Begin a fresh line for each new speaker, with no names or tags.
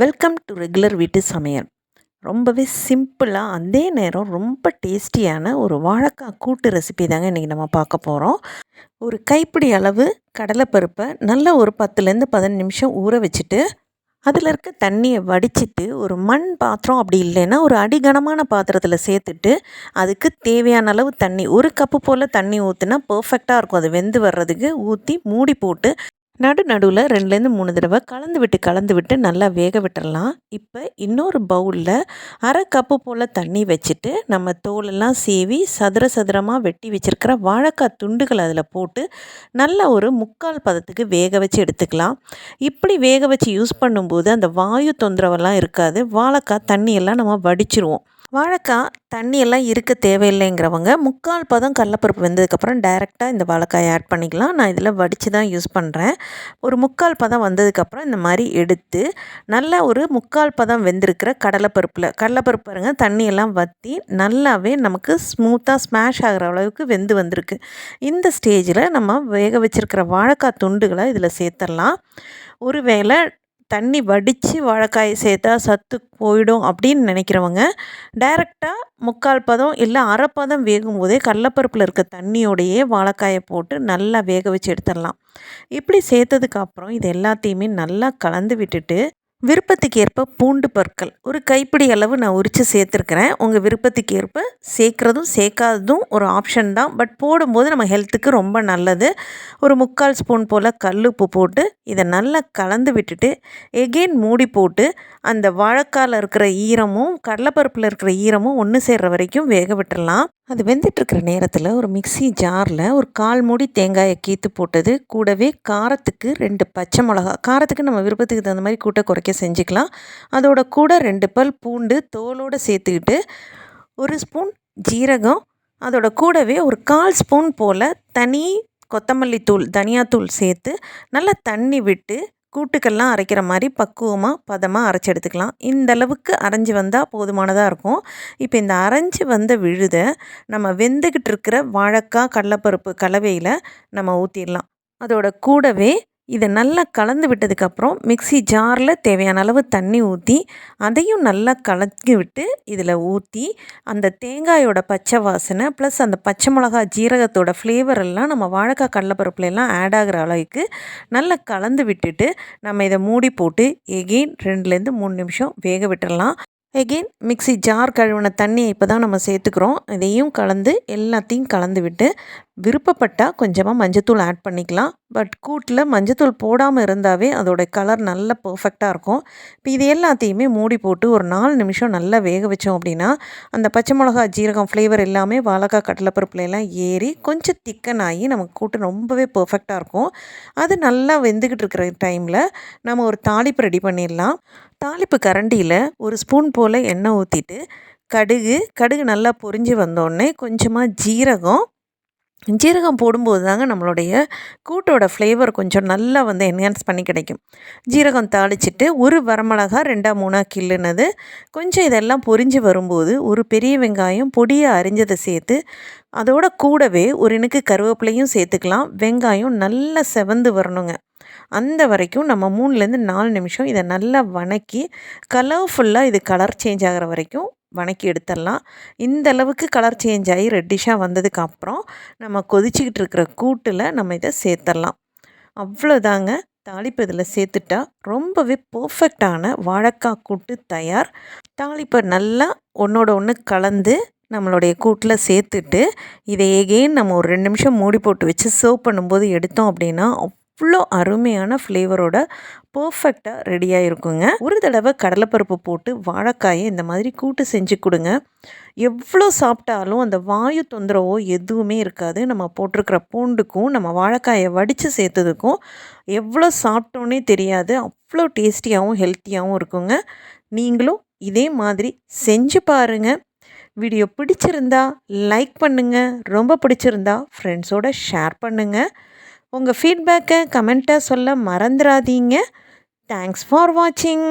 welcome to regular வீட்டு சமையல் ரொம்பவே சிம்பிளாக அதே நேரம் ரொம்ப டேஸ்டியான ஒரு வாழைக்காய் கூட்டு ரெசிபி தாங்க இன்றைக்கி நம்ம பார்க்க போகிறோம் ஒரு கைப்பிடி அளவு கடலைப்பருப்பை நல்லா ஒரு பத்துலேருந்து பதினஞ்சு நிமிஷம் ஊற வச்சுட்டு அதில் இருக்க தண்ணியை வடிச்சிட்டு ஒரு மண் பாத்திரம் அப்படி இல்லைன்னா ஒரு அடிகனமான பாத்திரத்தில் சேர்த்துட்டு அதுக்கு தேவையான அளவு தண்ணி ஒரு கப்பு போல் தண்ணி ஊற்றுனா பர்ஃபெக்டாக இருக்கும் அது வெந்து வர்றதுக்கு ஊற்றி மூடி போட்டு நடு நடுவில் ரெண்டுலேருந்து மூணு தடவை கலந்து விட்டு கலந்து விட்டு நல்லா வேக விட்டுடலாம் இப்போ இன்னொரு பவுலில் அரை கப்பு போல் தண்ணி வச்சுட்டு நம்ம தோலெல்லாம் சேவி சதுர சதுரமாக வெட்டி வச்சுருக்கிற வாழைக்காய் துண்டுகள் அதில் போட்டு நல்ல ஒரு முக்கால் பதத்துக்கு வேக வச்சு எடுத்துக்கலாம் இப்படி வேக வச்சு யூஸ் பண்ணும்போது அந்த வாயு தொந்தரவெல்லாம் இருக்காது வாழைக்காய் தண்ணியெல்லாம் நம்ம வடிச்சிருவோம் வாழைக்காய் தண்ணியெல்லாம் இருக்க தேவையில்லைங்கிறவங்க முக்கால் பதம் கடலப்பருப்பு வெந்ததுக்கப்புறம் டைரெக்டாக இந்த வாழைக்காய் ஆட் பண்ணிக்கலாம் நான் இதில் வடித்து தான் யூஸ் பண்ணுறேன் ஒரு முக்கால் பதம் வந்ததுக்கப்புறம் இந்த மாதிரி எடுத்து நல்லா ஒரு முக்கால் பதம் வெந்திருக்கிற கடலைப்பருப்பில் கடலைப்பருப்பு பாருங்கள் தண்ணியெல்லாம் வற்றி நல்லாவே நமக்கு ஸ்மூத்தாக ஸ்மாஷ் ஆகிற அளவுக்கு வெந்து வந்திருக்கு இந்த ஸ்டேஜில் நம்ம வேக வச்சுருக்கிற வாழைக்காய் துண்டுகளை இதில் சேர்த்துடலாம் ஒருவேளை தண்ணி வடித்து வாழைக்காய் சேர்த்தா சத்து போயிடும் அப்படின்னு நினைக்கிறவங்க டைரெக்டாக முக்கால் பதம் இல்லை அரைப்பதம் வேகும் போதே கடலப்பருப்பில் இருக்க தண்ணியோடையே வாழைக்காயை போட்டு நல்லா வேக வச்சு எடுத்துடலாம் இப்படி சேர்த்ததுக்கப்புறம் இது எல்லாத்தையுமே நல்லா கலந்து விட்டுட்டு விருப்பத்துக்கு ஏற்ப பூண்டு பற்கள் ஒரு கைப்பிடி அளவு நான் உரித்து சேர்த்துருக்கிறேன் உங்கள் விருப்பத்துக்கு ஏற்ப சேர்க்குறதும் சேர்க்காததும் ஒரு ஆப்ஷன் தான் பட் போடும்போது நம்ம ஹெல்த்துக்கு ரொம்ப நல்லது ஒரு முக்கால் ஸ்பூன் போல் கல் உப்பு போட்டு இதை நல்லா கலந்து விட்டுட்டு எகெயின் மூடி போட்டு அந்த வாழைக்காயில் இருக்கிற ஈரமும் கடலைப்பருப்பில் இருக்கிற ஈரமும் ஒன்று சேர்கிற வரைக்கும் வேக விட்டுடலாம் அது வெந்துட்டுருக்கிற நேரத்தில் ஒரு மிக்சி ஜாரில் ஒரு கால் மூடி தேங்காயை கீத்து போட்டது கூடவே காரத்துக்கு ரெண்டு பச்சை மிளகா காரத்துக்கு நம்ம விருப்பத்துக்கு தகுந்த மாதிரி கூட்ட குறைக்க செஞ்சுக்கலாம் அதோட கூட ரெண்டு பல் பூண்டு தோலோடு சேர்த்துக்கிட்டு ஒரு ஸ்பூன் ஜீரகம் அதோட கூடவே ஒரு கால் ஸ்பூன் போல் தனி கொத்தமல்லி தூள் தனியாத்தூள் சேர்த்து நல்லா தண்ணி விட்டு கூட்டுக்கெல்லாம் அரைக்கிற மாதிரி பக்குவமாக பதமாக அரைச்சி எடுத்துக்கலாம் இந்த அளவுக்கு அரைஞ்சி வந்தால் போதுமானதாக இருக்கும் இப்போ இந்த அரைஞ்சி வந்த விழுதை நம்ம வெந்துக்கிட்டு இருக்கிற வாழைக்காய் கடலப்பருப்பு கலவையில் நம்ம ஊற்றிடலாம் அதோட கூடவே இதை நல்லா கலந்து விட்டதுக்கப்புறம் மிக்சி ஜாரில் தேவையான அளவு தண்ணி ஊற்றி அதையும் நல்லா கலக்கி விட்டு இதில் ஊற்றி அந்த தேங்காயோட பச்சை வாசனை ப்ளஸ் அந்த பச்சை மிளகா ஜீரகத்தோட ஃப்ளேவர் எல்லாம் நம்ம வாழைக்காய் எல்லாம் ஆட் ஆகிற அளவுக்கு நல்லா கலந்து விட்டுட்டு நம்ம இதை மூடி போட்டு எகெயின் ரெண்டுலேருந்து மூணு நிமிஷம் வேக விட்டுடலாம் எகெயின் மிக்சி ஜார் கழுவின தண்ணியை இப்போ தான் நம்ம சேர்த்துக்கிறோம் இதையும் கலந்து எல்லாத்தையும் கலந்து விட்டு விருப்பப்பட்டால் கொஞ்சமாக மஞ்சத்தூள் ஆட் பண்ணிக்கலாம் பட் கூட்டில் மஞ்சத்தூள் போடாமல் இருந்தாவே அதோடய கலர் நல்ல பர்ஃபெக்டாக இருக்கும் இப்போ இது எல்லாத்தையுமே மூடி போட்டு ஒரு நாலு நிமிஷம் நல்லா வேக வச்சோம் அப்படின்னா அந்த பச்சை மிளகா ஜீரகம் ஃப்ளேவர் எல்லாமே வாழைக்காய் எல்லாம் ஏறி கொஞ்சம் திக்கன் ஆகி நமக்கு கூட்டு ரொம்பவே பர்ஃபெக்டாக இருக்கும் அது நல்லா வெந்துக்கிட்டு இருக்கிற டைமில் நம்ம ஒரு தாளிப்பு ரெடி பண்ணிடலாம் தாளிப்பு கரண்டியில் ஒரு ஸ்பூன் போல் எண்ணெய் ஊற்றிட்டு கடுகு கடுகு நல்லா பொறிஞ்சு வந்தோடனே கொஞ்சமாக ஜீரகம் ஜீரகம் போடும்போது தாங்க நம்மளுடைய கூட்டோட ஃப்ளேவர் கொஞ்சம் நல்லா வந்து என்ஹான்ஸ் பண்ணி கிடைக்கும் ஜீரகம் தாளிச்சிட்டு ஒரு வரமிளகா ரெண்டாக மூணாக கில்லுனது கொஞ்சம் இதெல்லாம் பொரிஞ்சு வரும்போது ஒரு பெரிய வெங்காயம் பொடியாக அரிஞ்சதை சேர்த்து அதோட கூடவே ஒரு இனுக்கு கருவேப்பிலையும் சேர்த்துக்கலாம் வெங்காயம் நல்லா செவந்து வரணுங்க அந்த வரைக்கும் நம்ம மூணுலேருந்து நாலு நிமிஷம் இதை நல்லா வணக்கி கலர்ஃபுல்லாக இது கலர் சேஞ்ச் ஆகிற வரைக்கும் வணக்கி எடுத்துடலாம் இந்த அளவுக்கு கலர் சேஞ்ச் ஆகி ரெட்டிஷாக வந்ததுக்கப்புறம் நம்ம கொதிச்சிக்கிட்டு இருக்கிற கூட்டில் நம்ம இதை சேர்த்துடலாம் அவ்வளோதாங்க தாளிப்பு இதில் சேர்த்துட்டா ரொம்பவே பர்ஃபெக்டான வாழைக்காய் கூட்டு தயார் தாளிப்பை நல்லா ஒன்றோட ஒன்று கலந்து நம்மளுடைய கூட்டில் சேர்த்துட்டு இதை எகெயின் நம்ம ஒரு ரெண்டு நிமிஷம் மூடி போட்டு வச்சு சர்வ் பண்ணும்போது எடுத்தோம் அப்படின்னா அவ்வளோ அருமையான ஃப்ளேவரோட பர்ஃபெக்டாக ரெடியாக இருக்குங்க ஒரு தடவை கடலைப்பருப்பு போட்டு வாழைக்காயை இந்த மாதிரி கூட்டு செஞ்சு கொடுங்க எவ்வளோ சாப்பிட்டாலும் அந்த வாயு தொந்தரவோ எதுவுமே இருக்காது நம்ம போட்டிருக்கிற பூண்டுக்கும் நம்ம வாழைக்காயை வடித்து சேர்த்ததுக்கும் எவ்வளோ சாப்பிட்டோன்னே தெரியாது அவ்வளோ டேஸ்டியாகவும் ஹெல்த்தியாகவும் இருக்குங்க நீங்களும் இதே மாதிரி செஞ்சு பாருங்கள் வீடியோ பிடிச்சிருந்தா லைக் பண்ணுங்கள் ரொம்ப பிடிச்சிருந்தா ஃப்ரெண்ட்ஸோட ஷேர் பண்ணுங்கள் உங்கள் ஃபீட்பேக்கை கமெண்ட்டாக சொல்ல மறந்துடாதீங்க தேங்க்ஸ் ஃபார் வாட்சிங்